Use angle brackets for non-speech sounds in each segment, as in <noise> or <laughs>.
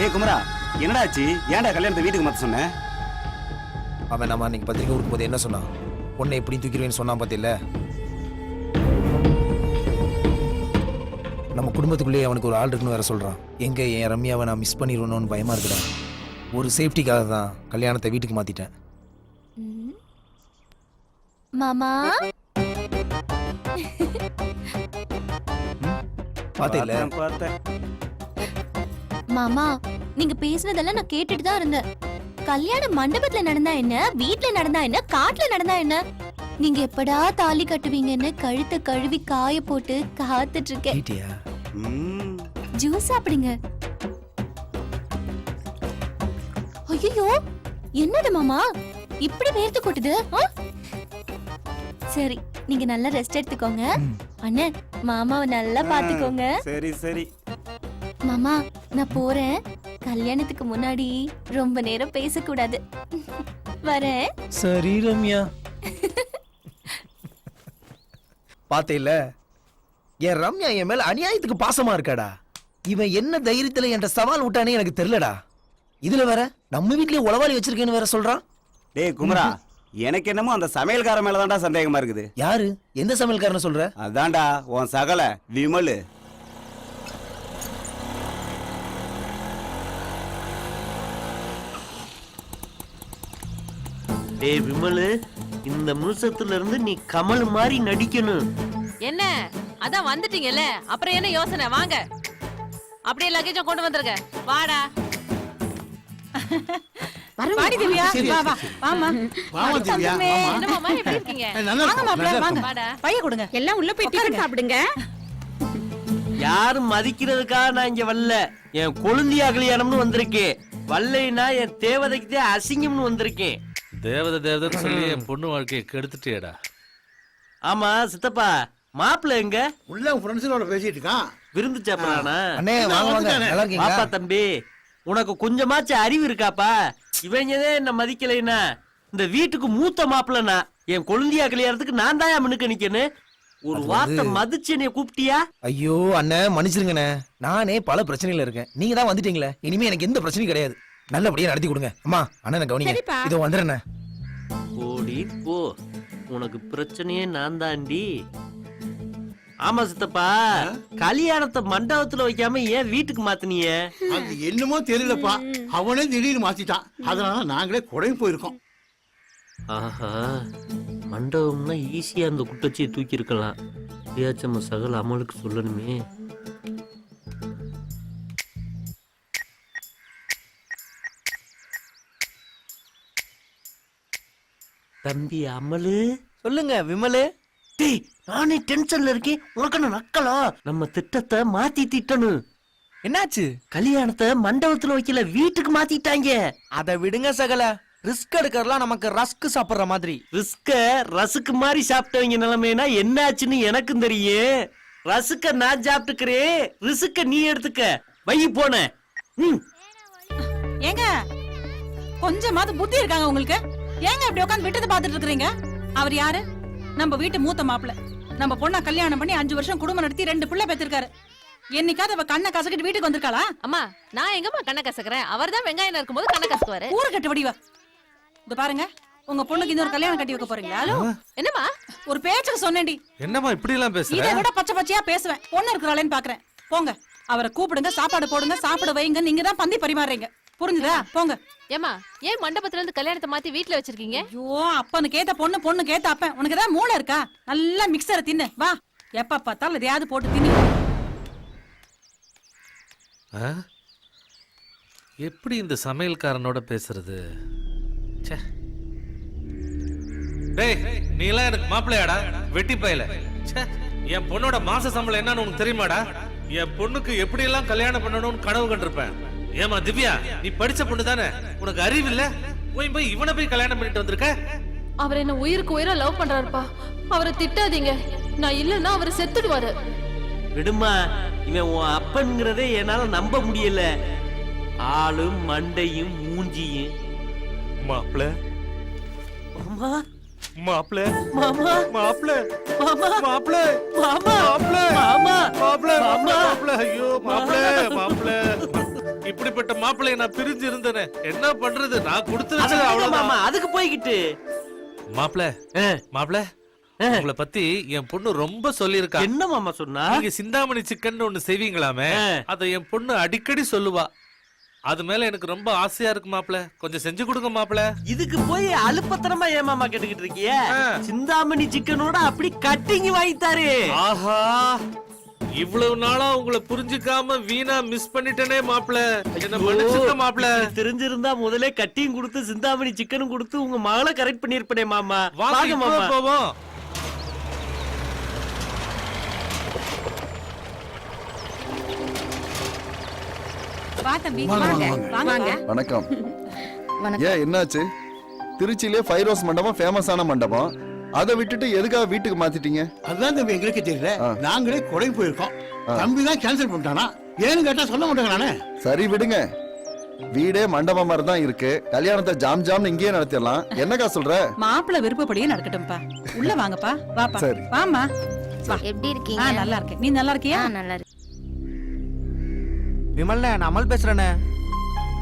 டேய் குமரா என்னடா ஆச்சு? ஏன்டா கல்யாணத்தை வீட்டுக்கு மாத்த சொன்ன? அவன் நம்ம அன்னைக்கு பத்திரிக்கை கொடுக்கும்போது என்ன சொன்னான்? பொண்ணை எப்படி தூக்கிடுவேன்னு சொன்னான் பார்த்தில்ல? நம்ம குடும்பத்துக்குள்ளேயே அவனுக்கு ஒரு ஆள் இருக்குன்னு வேற சொல்றான். எங்க என் ரம்யாவை நான் மிஸ் பண்ணிடுவேணும்னு பயமா இருக்குடா. ஒரு சேஃப்டிக்காக தான் கல்யாணத்தை வீட்டுக்கு மாத்திட்டேன். மாமா? பார்த்தேன், பார்த்தேன். மாமா நீங்க பேசுனதெல்லாம் நான் கேட்டுட்டு தான் இருந்தேன். கல்யாண மண்டபத்துல நடந்தா என்ன வீட்ல நடந்தா என்ன காட்டுல நடந்தா என்ன? நீங்க எப்படா தாலி கட்டுவீங்கன்னு கழுத்தை கழுவி காய போட்டு காத்துட்டு இருக்கேன். கேட்டியா? ஜூஸ் சாப்பிடுங்க. ஐயோ என்னது மாமா? இப்படி வேர்த்து கொட்டுது ஆ? சரி நீங்க நல்லா ரெஸ்ட் எடுத்துக்கோங்க. ம். அண்ணே மாமாவை நல்லா பாத்துக்கோங்க. சரி சரி. மாமா நான் போறேன். கல்யாணத்துக்கு முன்னாடி ரொம்ப நேரம் பேசக்கூடாது. வரேன். சரி ரம்யா. பார்த்தேல என் ரம்யா என் மேல அநியாயத்துக்கு பாசமா இருக்காடா? இவன் என்ன தைரியத்துல என்கிட்ட சவால் விட்டானே எனக்கு தெரியலடா. இதுல வேற நம்ம வீட்லயே உளவாளி வச்சிருக்கேன்னு வேற சொல்றான். டேய் குமரா எனக்கு என்னமோ அந்த சமையல்கார மேலதான்டா சந்தேகமா இருக்குது. யாரு? எந்த சமையல்காரன சொல்ற? அதான்டா உன் சகல விமலு. டேய் விமலு இந்த நிமிஷத்துல இருந்து நீ கமல் மாதிரி நடிக்கணும். என்ன? அதான் வந்துட்டீங்கல்ல? அப்புறம் என்ன யோசனை? வாங்க. அப்படியே லக்கேஜும் கொண்டு வந்திருக்க வாடா. வாடி திவ்யா. வா வா. வாமா வாமா திவ்யா. வாமா என்ன மாமா எப்படி இருக்கீங்க? நல்லா வாங்க இருக்கும், மாப்பிள்ள நல்லா வாங்க. இருக்கும். வாடா. பைய கொடுங்க. எல்லாம் உள்ள போய் சாப்பிடுங்க. யாரும் மதிக்கிறதுக்காக நான் இங்க வரல. என் கொழுந்தியா கல்யாணம்னு வந்திருக்கேன். வல்லைனா என் தேவதைக்கு அசிங்கம்னு வந்திருக்கேன். தேவதை தேவதைன்னு சொல்லி என் பொண்ணு வாழ்க்கையை கெடுத்துட்டியேடா. ஆமா சித்தப்பா மாப்பிள்ள எங்க? உள்ள உன் ஃப்ரெண்ட்ஸோட பேசிட்டு இருக்கான். விருந்து சாப்பிடறானா அண்ணே வாங்க வாங்க நல்லா பாப்பா இருக்கீங்களா தம்பி உனக்கு கொஞ்சமாச்சும் அறிவு இருக்காப்பா? இவங்கதே என்ன மதிக்கலைன்னா இந்த வீட்டுக்கு மூத்த மாப்பிள்ளனா என் கொழுந்தியா கல்யாணத்துக்கு நான் தான் மினுக்க நிக்கணும் ஒரு வார்த்தை மதிச்சு என்னைய கூப்பிட்டியா? ஐயோ அண்ணன் மன்னிச்சிருங்கண்ணே. நானே பல பிரச்சனையில இருக்கேன். நீங்க தான் வந்துட்டீங்களே. இனிமே எனக்கு எந்த பிரச்சனையும் கிடையாது. நல்லபடியா நடத்தி கொடுங்க. அம்மா அண்ணனை கவனிங்க. இதோ வந்துடுறேண்ணே. ஓடி போ. உனக்கு பிரச்சனையே நான் தாண்டி ஆமா சித்தப்பா. கல்யாணத்தை மண்டபத்துல வைக்காம ஏன் வீட்டுக்கு மாத்தினிய? அது என்னமோ தெரியலப்பா. அவனே திடீர்னு மாத்திட்டான். அதனால நாங்களே குறையும் போயிருக்கோம். ஆஹா. மண்டபம்னா ஈஸியா அந்த குட்டச்சியை தூக்கி இருக்கலாம் ஏதாச்சும் சகல் அமலுக்கு சொல்லணுமே. தம்பி அமலு? சொல்லுங்க விமலு. டேய் நானே டென்ஷன்ல இருக்கேன். உனக்கு நக்கலா? நம்ம திட்டத்தை மாத்தி திட்டணும் என்னாச்சு? கல்யாணத்தை மண்டபத்துல வைக்கல வீட்டுக்கு மாத்திட்டாங்க. அதை விடுங்க சகல. ரிஸ்க் எடுக்கறலாம் நமக்கு ரஸ்க் சாப்பிடுற மாதிரி. ரிஸ்க ரசுக்கு மாதிரி சாப்பிட்டவங்க நிலைமைனா என்னாச்சுன்னு எனக்கும் தெரியும். ரசுக்க நான் சாப்பிட்டுக்கிறேன். ரிசுக்க நீ எடுத்துக்க. வை போன ம். ஏங்க கொஞ்சமாவது புத்தி இருக்காங்க உங்களுக்கு? ஏங்க இப்படி உட்கார்ந்து விட்டதை பாத்துட்டு இருக்கீங்க அவர் யாரு? நம்ம வீட்டு மூத்த மாப்பிள்ள. நம்ம பொண்ண கல்யாணம் பண்ணி அஞ்சு வருஷம் குடும்பம் நடத்தி ரெண்டு பிள்ளை பெற்றிருக்காரு என்னைக்காவது அவ கண்ணை கசக்கிட்டு வீட்டுக்கு வந்திருக்காளா? அம்மா நான் எங்கம்மா கண்ணை கசக்குறேன்? அவர் தான் வெங்காயம் இருக்கும்போது கண்ணை கசக்குவாரு. ஊரை கட்டு வடிவா. இது பாருங்க உங்க பொண்ணுக்கு இன்னொரு கல்யாணம் கட்டி வைக்க போறீங்களா? ஹலோ? என்னம்மா? ஒரு பேச்சுக்கு சொன்னேன்டி. என்னம்மா இப்படி எல்லாம் பேசுற? இதை விட பச்சை பச்சையா பேசுவேன். பொண்ணு இருக்கிறாளேன்னு பாக்குறேன். போங்க அவரை கூப்பிடுங்க சாப்பாடு போடுங்க சாப்பிட வைங்க நீங்க தான் பந்தி பரிமாறுறீங்க. புரிஞ்சுதா? போங்க. ஏம்மா ஏன் மண்டபத்துல இருந்து கல்யாணத்தை மாத்தி வீட்ல வச்சிருக்கீங்க? ஐயோ அப்பனுக்கு ஏத்த பொண்ணு பொண்ணுக்கு ஏத்த அப்பன் உனக்கு ஏதாவது மூளை இருக்கா? நல்லா மிக்சரை தின்னு. வா. எப்ப பார்த்தாலும் எதையாவது போட்டு தின்னு. ஆ? எப்படி இந்த சமையல்காரனோட பேசுறது? ச்சே. டேய் நீ எல்லாம் எனக்கு மாப்பிள்ளையாடா? வெட்டி பயல. ச்சே. என் பொண்ணோட மாச சம்பளம் என்னன்னு உனக்கு தெரியுமாடா? என் பொண்ணுக்கு எப்படி எல்லாம் கல்யாணம் பண்ணணும்னு கனவு கண்டிருப்பேன். ஏமா திவ்யா நீ படிச்ச பொண்ணு தானே? உனக்கு அறிவு இல்ல? போய் போய் இவனை போய் கல்யாணம் பண்ணிட்டு வந்திருக்க? அவர் என்ன உயிருக்கு உயிரா லவ் பண்றாருப்பா. அவரை திட்டாதீங்க. நான் இல்லைன்னா அவர் செத்துடுவாரு. விடுமா இவன் உன் அப்பன்ங்கிறதே என்னால நம்ப முடியல. ஆளும் மண்டையும் மூஞ்சியும். மாப்பிள்ள மாமா. மாப்பிள்ள மாமா. மாப்பிள்ள மாமா. மாப்பிள்ள மாமா. மாப்பிள்ள இப்படிப்பட்ட மாப்பிள்ளைய நான் பிரிஞ்சு இருந்தேனே. என்ன பண்றது? நான் கொடுத்து மாமா அதுக்கு போய்கிட்டு மாப்பிள்ள மாப்பிள்ள உங்களை பத்தி என் பொண்ணு ரொம்ப சொல்லியிருக்கா. என்ன மாமா சொன்னா? நீங்க சிந்தாமணி சிக்கன் ஒண்ணு செய்வீங்களாமே. அத என் பொண்ணு அடிக்கடி சொல்லுவா. அது மேல எனக்கு ரொம்ப ஆசையா இருக்கு மாப்பிள. கொஞ்சம் செஞ்சு கொடுங்க மாப்பிள. இதுக்கு போய் அலுப்பத்தனமா ஏன் மாமா கேட்டுக்கிட்டு இருக்கிய. சிந்தாமணி சிக்கனோட அப்படி கட்டிங் வாங்கித்தாரு. ஆஹா. இவ்வளவு நாளா உங்களை புரிஞ்சுக்காம வீணா மிஸ் பண்ணிட்டேனே மாப்பிள. என்ன மன்னிச்சுக்க மாப்பிள. தெரிஞ்சிருந்தா முதல்ல கட்டியும் கொடுத்து சிந்தாமணி சிக்கனும் கொடுத்து உங்க மகளை கரெக்ட் பண்ணிருப்பனே மாமா. வாங்க மாமா. போவோம். வணக்கம். ஏன் என்னாச்சு? திருச்சியிலே ஃபைரோஸ் மண்டபம் ஃபேமஸான மண்டபம். அதை விட்டுட்டு எதுக்காக வீட்டுக்கு மாத்திட்டீங்க? அதுதான் தம்பி எங்களுக்கு தெரியல. நாங்களே கொடைக்கு போயிருக்கோம். தம்பி தான் கேன்சல் பண்ணிட்டானா? ஏன்னு கேட்டா சொல்ல மாட்டாங்க நானே சரி விடுங்க. வீடே மண்டபம் மாதிரி தான் இருக்கு. கல்யாணத்தை ஜாம் ஜாம்னு இங்கேயே நடத்திடலாம். என்னக்கா சொல்ற? மாப்பிள்ளை விருப்பப்படியே நடக்கட்டும்பா. உள்ள வாங்கப்பா. வாப்பா. சரி. வாமா எப்படி ஆ இருக்கீங்க நல்லா இருக்கேன். நீ நல்லா இருக்கியா? நல்லா இருக்கு விமல்ண்ணே நான் அமல் பேசுறேண்ணே.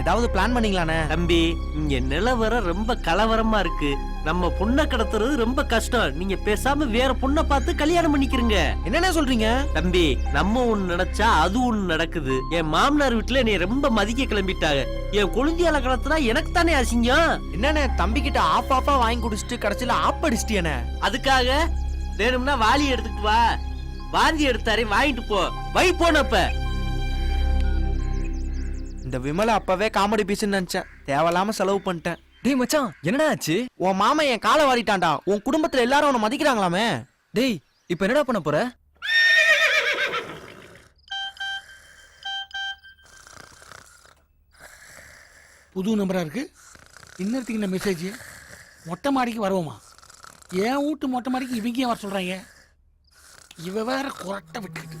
ஏதாவது பிளான் பண்ணீங்களாண்ணே? தம்பி இங்க நிலவரம் ரொம்ப கலவரமா இருக்கு. நம்ம பொண்ணை கடத்துறது ரொம்ப கஷ்டம். நீங்க பேசாம வேற பொண்ணை பார்த்து கல்யாணம் பண்ணிக்கிறீங்க. என்னண்ணே சொல்றீங்க? தம்பி நம்ம ஒண்ணு நினைச்சா அது ஒண்ணு நடக்குது. என் மாமனார் வீட்டுல என்னை ரொம்ப மதிக்க கிளம்பிட்டாங்க. என் கொழுந்தியால கடத்துனா எனக்கு தானே அசிங்கம்? என்னண்ணே தம்பி கிட்ட ஆப் ஆப்பா வாங்கி குடிச்சிட்டு கடைசியில ஆப் அடிச்சிட்டியானே அதுக்காக வேணும்னா வாளி எடுத்துட்டு வா. வாந்தி எடுத்தாரே வாங்கிட்டு போ. வை போனப்ப இந்த விமலை அப்பவே காமெடி பீஸ்னு நினைச்சேன். தேவையில்லாம செலவு பண்ணிட்டேன். டேய் மச்சான் என்னடா ஆச்சு? உன் மாமன் என் காலை வாரிட்டான்டா. உன் குடும்பத்துல எல்லாரும் உன்னை மதிக்கிறாங்களாமே. டேய் இப்போ என்னடா பண்ண போற? புது நம்பரா இருக்கு? இன்னத்துக்கு இந்த மெசேஜ் மொட்டை மாடிக்கு வருவோமா? என் வீட்டு மொட்டை மாடிக்கு இவங்க ஏன் வர சொல்றாங்க? இவ வேற குரட்டை விட்டுக்கிட்டு.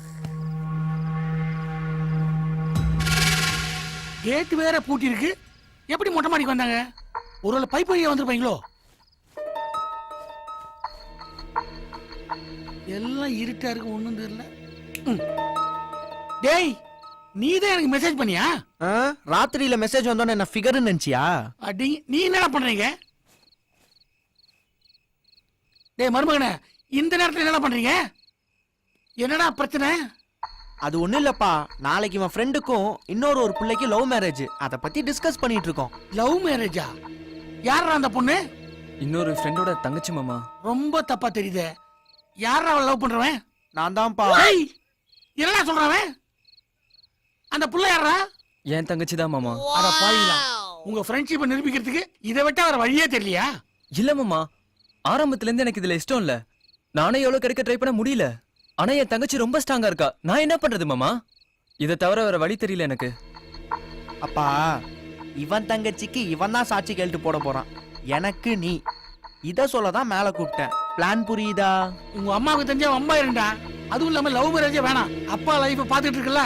கேட் வேற பூட்டி இருக்கு எப்படி மொட்டை மாடிக்கு வந்தாங்க? ஒருவேளை பைப் வழியா வந்திருப்பாங்களோ? எல்லாம் இருட்டா இருக்கு ஒண்ணும் தெரியல. டேய் நீ தான் எனக்கு மெசேஜ் பண்ணியா? ராத்திரியில மெசேஜ் வந்தோன்னே என்ன ஃபிகர்னு நினைச்சியா? அடி நீ என்னடா பண்றீங்க? டேய் மருமகனே இந்த நேரத்துல என்னடா பண்றீங்க? என்னடா பிரச்சனை? அது ஒண்ணும் இல்லப்பா. நாளைக்கு இவன் ஃப்ரெண்டுக்கும் இன்னொரு ஒரு பிள்ளைக்கு லவ் மேரேஜ் அத பத்தி டிஸ்கஸ் பண்ணிட்டு இருக்கோம். லவ் மேரேஜா யாரா அந்த பொண்ணு? இன்னொரு ஃப்ரெண்டோட தங்கச்சி மாமா. ரொம்ப தப்பா தெரியுதே. யாரா அவளை லவ் பண்றவன்? நான் தான்ப்பா ஏய் என்னடா சொல்றவன்? அந்த புள்ள யாரா என் தங்கச்சி தான் மாமா. அட பாவிங்களா உங்க ஃப்ரெண்ட்ஷிப்பை நிரூபிக்கிறதுக்கு இதை விட்டா வேற வழியே தெரியலையா? இல்ல மாமா. ஆரம்பத்துல இருந்து எனக்கு இதுல இஷ்டம் இல்ல. நானே எவ்வளவு கிடைக்க ட்ரை பண்ண முடியல. ஆனா என் தங்கச்சி ரொம்ப ஸ்ட்ராங்கா இருக்கா. நான் என்ன பண்றது மாமா? இதை தவிர வேற வழி தெரியல எனக்கு. அப்பா இவன் தங்கச்சிக்கு இவன் தான் சாட்சி கேள்ட்டு போட போறான். எனக்கு நீ. இத சொல்லதான் மேல கூப்பிட்டேன். பிளான் புரியுதா? உங்க அம்மாவுக்கு தெரிஞ்சா அம்மா இருண்டா. அதுவும் இல்லாம லவ் மேரேஜே வேணாம். அப்பா லைஃப் பாத்துட்டு இருக்கல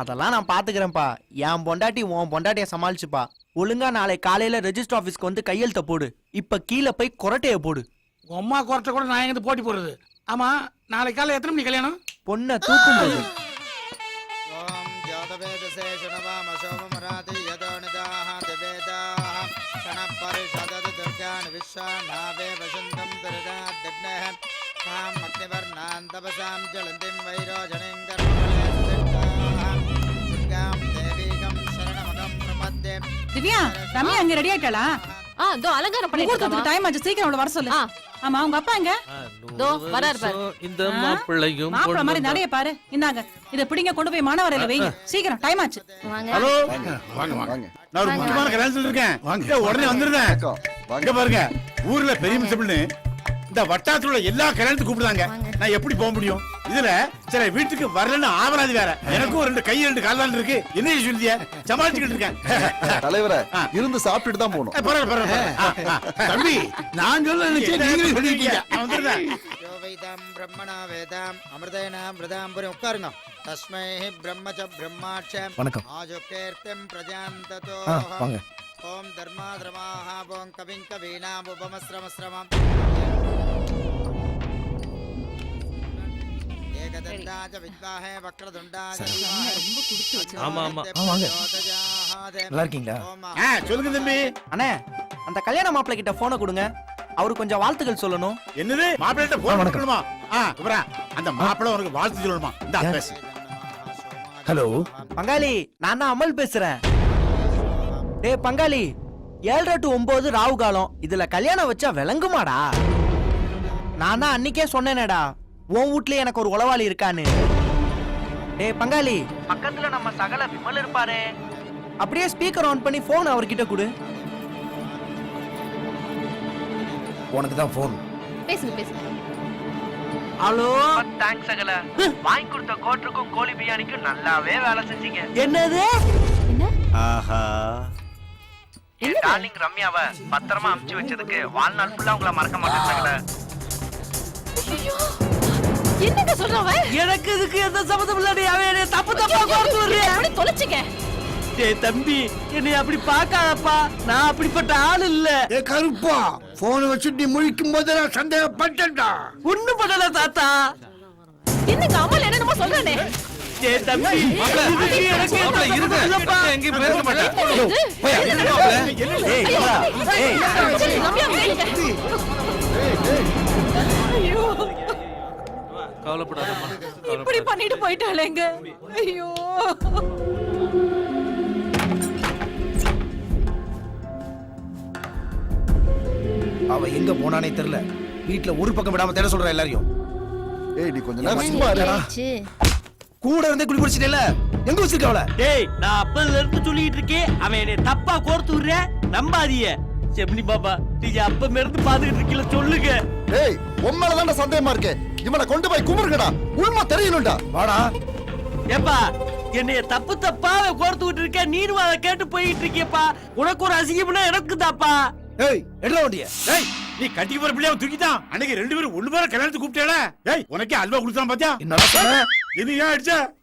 அதெல்லாம் நான் பாத்துக்கிறேன்ப்பா என் பொண்டாட்டி உன் பொண்டாட்டிய சமாளிச்சுப்பா. ஒழுங்கா நாளை காலையில ரெஜிஸ்டர் ஆபீஸ்க்கு வந்து கையெழுத்த போடு. இப்ப கீழே போய் கொரட்டைய போடு. உங்க அம்மா குறைச்ச கூட நான் எங்க போட்டி போடுறது? ஆமா நாளை காலை எத்தனை மணி கல்யாணம்? பொண்ணை தூக்கும் போது ஜலந்திம் வைரோஜனிம் கர்மலேஸ்திட்டாஹ துர்காம் தேவீகம் சரணமகம் பிரபத்யே திவ்யா ரம்யா அங்க ரெடி ஆயிட்டாளா? ஆ இதோ அலங்காரம் பண்ணிட்டு முகூர்த்தத்துக்கு டைம் ஆச்சு சீக்கிரம் அவளை வர சொல்லு. ஆ. ஆமா உங்க அப்பா எங்க? தோ, வராரு பாரு. இந்த? மாப்பிள்ளையும் மாப்பிள பொண்ணு மாதிரி நடைய பாரு. இந்தாங்க இத பிடிங்க கொண்டு போய் மாணவரையில வைங்க சீக்கிரம் டைம் ஆச்சு. ஹலோ. வாங்க வாங்க நான் ஒரு முக்கியமான கல்யாணத்துல இருக்கேன். வாங்க. உடனே வந்துருந்தேன் வணக்கம் வாங்க. இங்க பாருங்க. ஊர்ல பெரிய மிசபிள்னு இந்த வட்டாரத்துல உள்ள எல்லா கல்யாணத்துக்கும் கூப்பிடுறாங்க. நான் எப்படி போக முடியும்? இதுல சில வீட்டுக்கு வரலன்னு ஆவராதி வேற. எனக்கும் ரெண்டு கை ரெண்டு கால் இருக்கு. என்ன சொல்லிய சமாளிச்சுக்கிட்டு இருக்கேன். <laughs> தலைவரை இருந்து சாப்பிட்டுட்டு தான் போகணும். பரவாயில்ல பரவாயில்ல. <laughs> தம்பி நான் சொல்ல நினைச்சேன் நீங்களே சொல்லிருக்கீங்க. வேதாம் பிரம்மணா வேதாம் அமிர்தேன மிருதாம்புரி உட்காருங்க. தஸ்மை பிரம்ம ச பிரம்மாட்சம். வணக்கம். ஆஜுகேர்த்தம் பிரஜாந்ததோ. வாங்க. ஓம் தர்மாதிரமாஹ ஓம் கவிங் கவீனாம் உபமஸ்ரமஸ்ரமம். ஏகதந்தாச்ச வித்வாஹே வக்ரதுண்டாச்ச ஆமா, ஆமா. வாங்க. நல்லா இருக்கீங்களா ஆ, சொல்லுங்க தம்பி. அண்ணே அந்த கல்யாண மாப்பிள்ளை கிட்ட போனை கொடுங்க. அவரு கொஞ்சம் வாழ்த்துக்கள் சொல்லணும். என்னது? மாப்பிள்ளை போன் ஆ குமரா அந்த மாப்பிள்ளை உனக்கு வாழ்த்து சொல்லணுமா? இந்த? பேசு. ஹலோ. பங்காளி நான் தான் அமல் பேசுறேன். டேய் பங்காளி ஏழரை டு ஒன்பது ராவு காலம். இதுல கல்யாணம் வச்சா விளங்குமாடா? நான் தான் அன்னைக்கே சொன்னேனேடா உன் வீட்லயே எனக்கு ஒரு உளவாளி இருக்கான்னு. டேய் பங்காளி பக்கத்துல நம்ம சகல விமல் இருப்பாரு. அப்படியே ஸ்பீக்கர் ஆன் பண்ணி போன் அவர்கிட்ட கொடு. உனக்கு தான் ஃபோன் பேசுங்க பேசுங்க. ஹலோ? தேங்க்ஸ் சகல. வாங்கி கொடுத்த கோட்டருக்கும் கோழி பிரியாணிக்கும் நல்லாவே வேலை செஞ்சீங்க. என்னது? ஆஹா. என் டார்லிங் ரம்யாவை பத்திரமா அமுச்சு வச்சதுக்கு வாழ்நாள் ஃபுல்லா உங்களை மறக்க சகல என்னங்க சொல்றவன் எனக்கு இதுக்கு எந்த சம்மந்தம் இல்லடி அவன் என்னை தப்பு தப்பா கோர்த்து எப்படி தொலைச்சிங்க டேய் தம்பி என்னை அப்படி பார்க்காதப்பா. நான் அப்படிப்பட்ட ஆள் இல்ல. ஏ கருப்பா போனை வச்சு நீ முழிக்கும் போது நான் சந்தேகப்பட்டேன்டா. ஒண்ணு பண்ணல தாத்தா. என்னங்க அமல் என்னென்னமோ சொல்றானே. டேய் தம்பி. எங்கேயும் பேச மாட்டேன் கவலைப்படாதம்மா இப்படி பண்ணிட்டு போயிட்டாளேங்க ஐயோ அவ எங்க போனானே தெரியல வீட்ல ஒரு பக்கம் விடாம தேட சொல்ற எல்லாரையும் ஏய் நீ கொஞ்ச நேரம் சும்மா இருடா கூட இருந்தே குடி குடிச்சிட்டேல எங்க வச்சிருக்க அவள? டேய் நான் அப்பதுல இருந்து சொல்லிட்டு இருக்கேன். அவன் என்னை தப்பா கோர்த்து விடுற. நம்பாதீய செம்னி பாபா நீங்க அப்ப இருந்து பாத்துக்கிட்டு இருக்கீங்களா சொல்லுங்க. ஏய் உண்மையில தான் சந்தேகமா இருக்கு. இவனை கொண்டு போய் குமுறுங்கடா உண்மை தெரியணும்டா. வாடா. ஏப்பா என்னைய தப்பு தப்பா கோர்த்து விட்டு இருக்க நீனும் அதை கேட்டு போயிட்டு இருக்கியப்பா. உனக்கு ஒரு அசிங்கம்னா எனக்கு தாப்பா ஏய் எடுற வண்டிய ஏய் நீ கட்டிக்கு போற பிள்ளைய தூக்கிட்டான். அன்னைக்கு ரெண்டு பேரும் ஒண்ணு பேர கல்யாணத்துக்கு கூப்பிட்டேடா ஏய் உனக்கே அல்வா கொடுத்தான் பாத்தியா? என்னடா சொன்ன இது ஏன் அடிச்ச